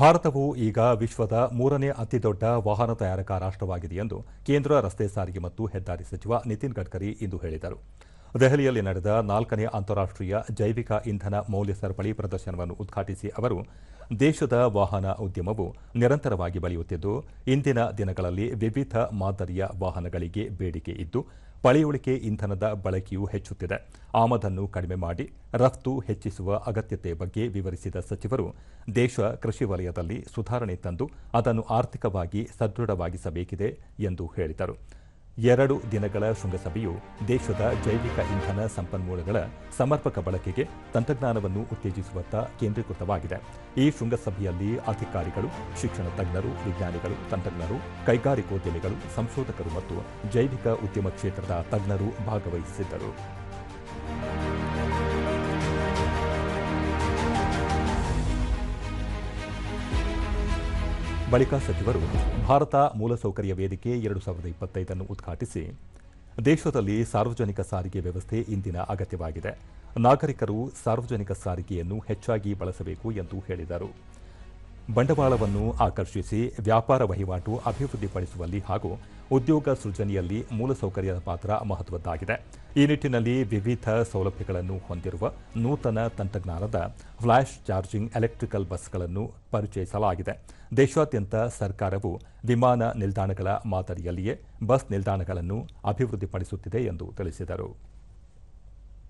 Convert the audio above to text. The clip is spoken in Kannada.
ಭಾರತವು ಈಗ ವಿಶ್ವದ ಮೂರನೇ ಅತಿದೊಡ್ಡ ವಾಹನ ತಯಾರಕ ರಾಷ್ಟವಾಗಿದೆ ಎಂದು ಕೇಂದ್ರ ರಸ್ತೆ ಸಾರಿಗೆ ಮತ್ತು ಹೆದ್ದಾರಿ ಸಚಿವ ನಿತಿನ್ ಗಡ್ಕರಿ ಇಂದು ಹೇಳಿದರು. ದೆಹಲಿಯಲ್ಲಿ ನಡೆದ ನಾಲ್ಕನೇ ಅಂತಾರಾಷ್ಟೀಯ ಜೈವಿಕ ಇಂಧನ ಮೌಲ್ಯ ಸರಪಳಿ ಪ್ರದರ್ಶನವನ್ನು ಉದ್ಘಾಟಿಸಿ ಅವರು, ದೇಶದ ವಾಹನ ಉದ್ಯಮವು ನಿರಂತರವಾಗಿ ಬೆಳೆಯುತ್ತಿದ್ದು, ಇಂದಿನ ದಿನಗಳಲ್ಲಿ ವಿವಿಧ ಮಾದರಿಯ ವಾಹನಗಳಿಗೆ ಬೇಡಿಕೆ ಇದ್ದು, ಪಳೆಯುಳಿಕೆ ಇಂಧನದ ಬಳಕೆಯೂ ಹೆಚ್ಚುತ್ತಿದೆ. ಆಮದನ್ನು ಕಡಿಮೆ ಮಾಡಿ ರಫ್ತು ಹೆಚ್ಚಿಸುವ ಅಗತ್ಯತೆ ಬಗ್ಗೆ ವಿವರಿಸಿದ ಸಚಿವರು, ದೇಶ ಕೃಷಿ ವಲಯದಲ್ಲಿ ಸುಧಾರಣೆ ತಂದು ಅದನ್ನು ಆರ್ಥಿಕವಾಗಿ ಸದೃಢವಾಗಿಸಬೇಕಿದೆ ಎಂದು ಹೇಳಿದರು. ಎರಡು ದಿನಗಳ ಶೃಂಗಸಭೆಯು ದೇಶದ ಜೈವಿಕ ಇಂಧನ ಸಂಪನ್ಮೂಲಗಳ ಸಮರ್ಪಕ ಬಳಕೆಗೆ ತಂತ್ರಜ್ಞಾನವನ್ನು ಉತ್ತೇಜಿಸುವತ್ತ ಕೇಂದ್ರೀಕೃತವಾಗಿದೆ. ಈ ಶೃಂಗಸಭೆಯಲ್ಲಿ ಅಧಿಕಾರಿಗಳು, ಶಿಕ್ಷಣ ತಜ್ಞರು, ವಿಜ್ಞಾನಿಗಳು, ತಂತ್ರಜ್ಞರು, ಕೈಗಾರಿಕೋದ್ಯಮಿಗಳು, ಸಂಶೋಧಕರು ಮತ್ತು ಜೈವಿಕ ಉದ್ಯಮ ಕ್ಷೇತ್ರದ ತಜ್ಞರು ಭಾಗವಹಿಸಿದ್ದರು. ಬಳಿಕ ಸಚಿವರು ಭಾರತ ಮೂಲಸೌಕರ್ಯ ವೇದಿಕೆ ಎರಡು ಸಾವಿರದ ಇಪ್ಪತ್ತೈದನ್ನು ಉದ್ಘಾಟಿಸಿ, ದೇಶದಲ್ಲಿ ಸಾರ್ವಜನಿಕ ಸಾರಿಗೆ ವ್ಯವಸ್ಥೆ ಇಂದಿನ ಅಗತ್ಯವಾಗಿದೆ. ನಾಗರಿಕರು ಸಾರ್ವಜನಿಕ ಸಾರಿಗೆಯನ್ನು ಹೆಚ್ಚಾಗಿ ಬಳಸಬೇಕು ಎಂದು ಹೇಳಿದರು. ಬಂಡವಾಳವನ್ನು ಆಕರ್ಷಿಸಿ ವ್ಯಾಪಾರ ವಹಿವಾಟು ಅಭಿವೃದ್ಧಿಪಡಿಸುವಲ್ಲಿ ಹಾಗೂ ಉದ್ಯೋಗ ಸೃಜನೆಯಲ್ಲಿ ಮೂಲಸೌಕರ್ಯದ ಪಾತ್ರ ಮಹತ್ವದ್ದಾಗಿದೆ. ಈ ನಿಟ್ಟಿನಲ್ಲಿ ವಿವಿಧ ಸೌಲಭ್ಯಗಳನ್ನು ಹೊಂದಿರುವ ನೂತನ ತಂತ್ರಜ್ಞಾನದ ಫ್ಲಾಶ್ ಚಾರ್ಜಿಂಗ್ ಎಲೆಕ್ಟ್ರಿಕಲ್ ಬಸ್ಗಳನ್ನು ಪರಿಚಯಿಸಲಾಗಿದೆ. ದೇಶಾದ್ಯಂತ ಸರ್ಕಾರವು ವಿಮಾನ ನಿಲ್ದಾಣಗಳ ಮಾದರಿಯಲ್ಲಿಯೇ ಬಸ್ ನಿಲ್ದಾಣಗಳನ್ನು ಅಭಿವೃದ್ಧಿಪಡಿಸುತ್ತಿದೆ ಎಂದು ತಿಳಿಸಿದರು.